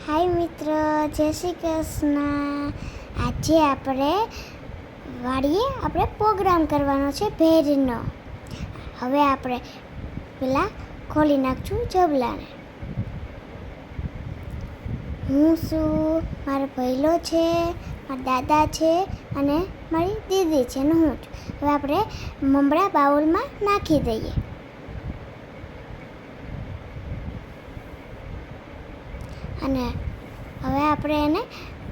હાય મિત્ર, જય શ્રી કૃષ્ણ. આજે આપણે વાડીએ આપણે પ્રોગ્રામ કરવાનો છે ભેરનો હવે આપણે પેલા ખોલી નાખશું જબલાને. હું છું, મારો ભૈલો છે, મારા દાદા છે અને મારી દીદી છે ને હું છું. હવે આપણે મમરા બાઉલમાં નાખી દઈએ. અને હવે આપણે એને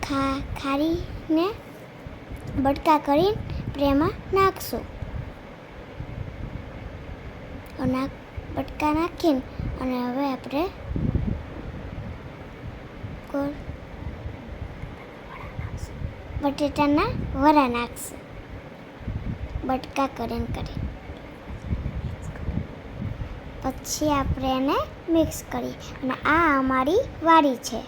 ખા, ખારીને બટકા કરીને પ્રેમાં નાખશું. નાખ બટકા નાખીને અને હવે આપણે બટેટાના વરા નાખશું. બટકા કરીને કરી પછી આપણે એને મિક્સ કરી અને આ અમારી વાડી છે.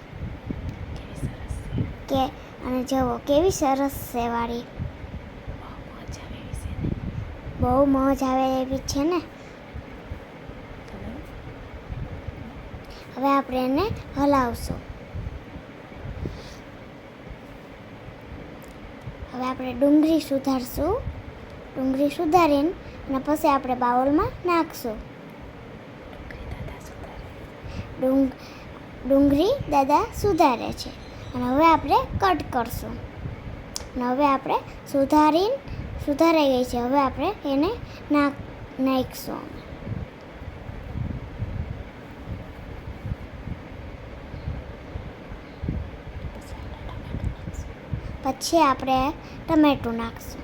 કે અને જુઓ, કેવી સરસ છે વાડી. બહુ મજા આવે એવી છે ને. હવે આપણે એને હલાવશું. હવે આપણે ડુંગળી સુધારશું. ડુંગળી સુધારીને અને પછી આપણે બાઉલમાં નાખશું. ડુંગળી દાદા સુધારે છે. અને હવે આપણે કટ કરશું. અને હવે આપણે સુધારીને, સુધારાઈ ગઈ છે. હવે આપણે એને નાખ, નાખીશું પછી આપણે ટમેટું નાખશું.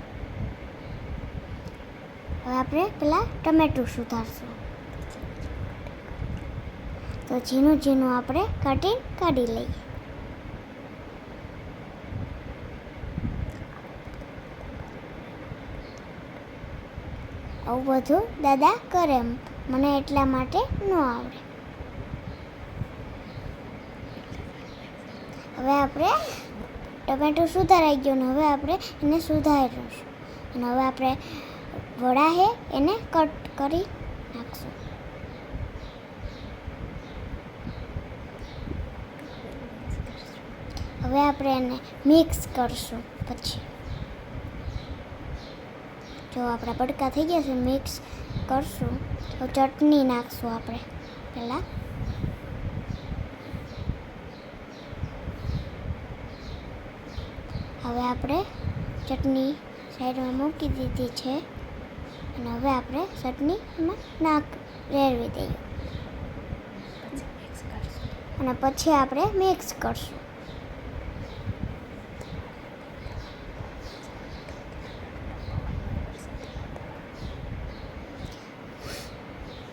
હવે આપણે પેલા ટમેટું સુધારશું. તો ઝીણું ઝીણું આપણે કટિંગ કાઢી લઈએ. આવું બધું દાદા કરે મને એટલા માટે ન આવડે. હવે આપણે ટમેટું સુધારાઈ ગયું ને હવે આપણે એને સુધારીશું. અને હવે આપણે વડા હે એને કટ કરી નાખશું. હવે આપણે એને મિક્સ કરશું પછી. જો આપણા બટકા થઈ ગયા છે મિક્સ કરશું. તો ચટણી નાખશું આપણે પહેલાં. હવે આપણે ચટણી સાઈડમાં મૂકી દીધી છે. અને હવે આપણે ચટણી એમાં નાખ રેડવી દઈએ. અને પછી આપણે મિક્સ કરશું.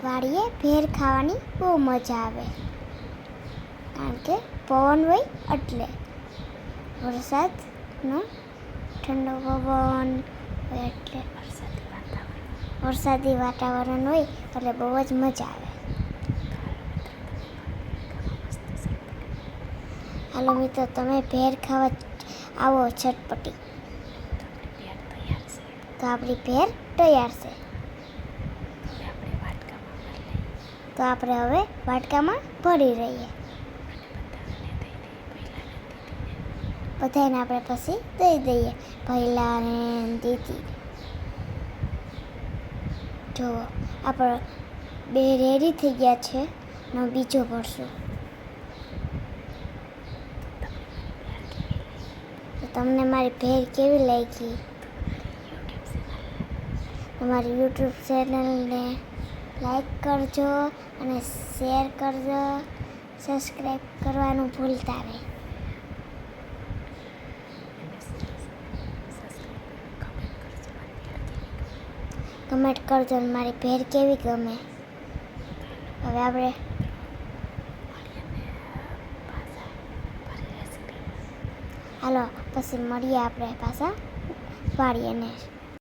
વાડીએ ભેર ખાવાની બહુ મજા આવે. કારણ કે પવન હોય એટલે વરસાદનો ઠંડો પવન હોય એટલે વરસાદી વાતાવરણ. હોય એટલે બહુ જ મજા આવે. હાલો મિત્રો, તમે ભેર ખાવા આવો ચટપટી તો આપણી ભેર તૈયાર છે. તો આપણે હવે વાટકામાં ભરી રહીએ. બધાને આપણે પછી દઈ દઈએ. પહેલાં અને દીદી. જુઓ આપણે બે રેડી થઈ ગયા છે, ને બીજો ભરશું. તમને મારી ભેર કેવી લાગી? તમારી યુટ્યુબ ચેનલને લાઈક કરજો અને શેર કરજો. સબસ્ક્રાઈબ કરવાનું ભૂલતા નહીં. કમેન્ટ કરજો ને મારી ભેર કેવી ગમે. હવે આપણે હાલો, પછી મળીએ આપણે પાછા. વાળીએ ને.